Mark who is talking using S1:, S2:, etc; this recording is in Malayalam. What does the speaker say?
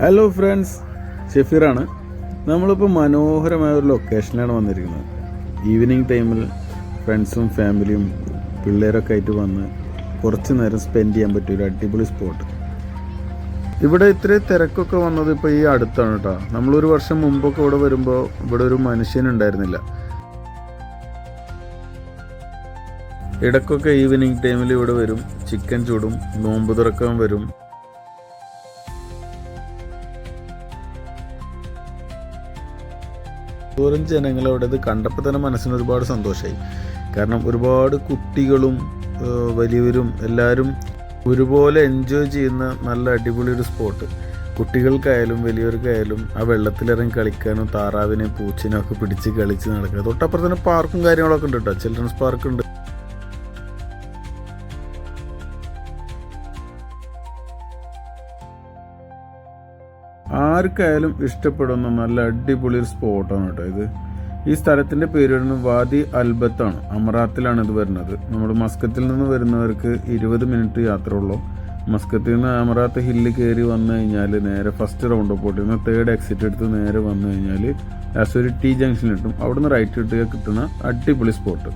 S1: Hello friends ഷെഫീറാണ്. നമ്മളിപ്പോൾ മനോഹരമായ ഒരു ലൊക്കേഷനിലാണ് വന്നിരിക്കുന്നത് ഈവനിങ് ടൈമിൽ ഫ്രണ്ട്സും ഫാമിലിയും പിള്ളേരൊക്കെ ആയിട്ട് വന്ന് കുറച്ച് നേരം സ്പെൻഡ് ചെയ്യാൻ പറ്റിയ ഒരു അടിപൊളി സ്പോട്ട് ഇവിടെ ഇത്രയും തിരക്കൊക്കെ വന്നത് ഇപ്പോൾ ഈ അടുത്താണ് കേട്ടോ നമ്മളൊരു വർഷം മുമ്പൊക്കെ ഇവിടെ വരുമ്പോൾ ഇവിടെ ഒരു മനുഷ്യനുണ്ടായിരുന്നില്ല ഇടയ്ക്കൊക്കെ ഈവനിങ് ടൈമിൽ ഇവിടെ വരും. ചിക്കൻ ചൂടും നോമ്പ് തുറക്കാൻ വരും. ദൂരം ജനങ്ങൾ അവിടെ ഇത് കണ്ടപ്പോൾ തന്നെ മനസ്സിന് ഒരുപാട് സന്തോഷമായി കാരണം ഒരുപാട് കുട്ടികളും വലിയവരും എല്ലാവരും ഒരുപോലെ എൻജോയ് ചെയ്യുന്ന നല്ല അടിപൊളി ഒരു സ്പോട്ട് കുട്ടികൾക്കായാലും വലിയവർക്കായാലും ആ വെള്ളത്തിലിറങ്ങി കളിക്കാനും താറാവിനെ പൂച്ചിനെ ഒക്കെ പിടിച്ച് കളിച്ച് നടക്കുക തൊട്ടപ്പുറത്ത് തന്നെ പാർക്കും കാര്യങ്ങളൊക്കെ ഉണ്ട് കേട്ടോ ചിൽഡ്രൻസ് പാർക്ക് ഉണ്ട്. ആർക്കായാലും ഇഷ്ടപ്പെടുന്ന നല്ല അടിപൊളി ഒരു സ്പോട്ടാണ് കേട്ടോ ഇത്. ഈ സ്ഥലത്തിന്റെ പേര് വരുന്നത് വാദി അൽബത്താണ്. അമറാത്തിലാണ് ഇത് വരുന്നത്. നമ്മൾ മസ്കത്തിൽ നിന്ന് വരുന്നവർക്ക് ഇരുപത് മിനിറ്റ് യാത്ര ഉള്ളൂ മസ്കത്തിൽ നിന്ന് അമറാത്ത് ഹില്ല് കയറി വന്നു കഴിഞ്ഞാൽ നേരെ ഫസ്റ്റ് റൗണ്ട് പോട്ട് നിന്ന് തേർഡ് എക്സിറ്റ് എടുത്ത് നേരെ വന്നു കഴിഞ്ഞാൽ ലാസ്റ്റ് ഒരു ടി ജംഗ്ഷൻ കിട്ടും അവിടുന്ന് റൈറ്റ് കിട്ടുക കിട്ടുന്ന അടിപൊളി സ്പോട്ട്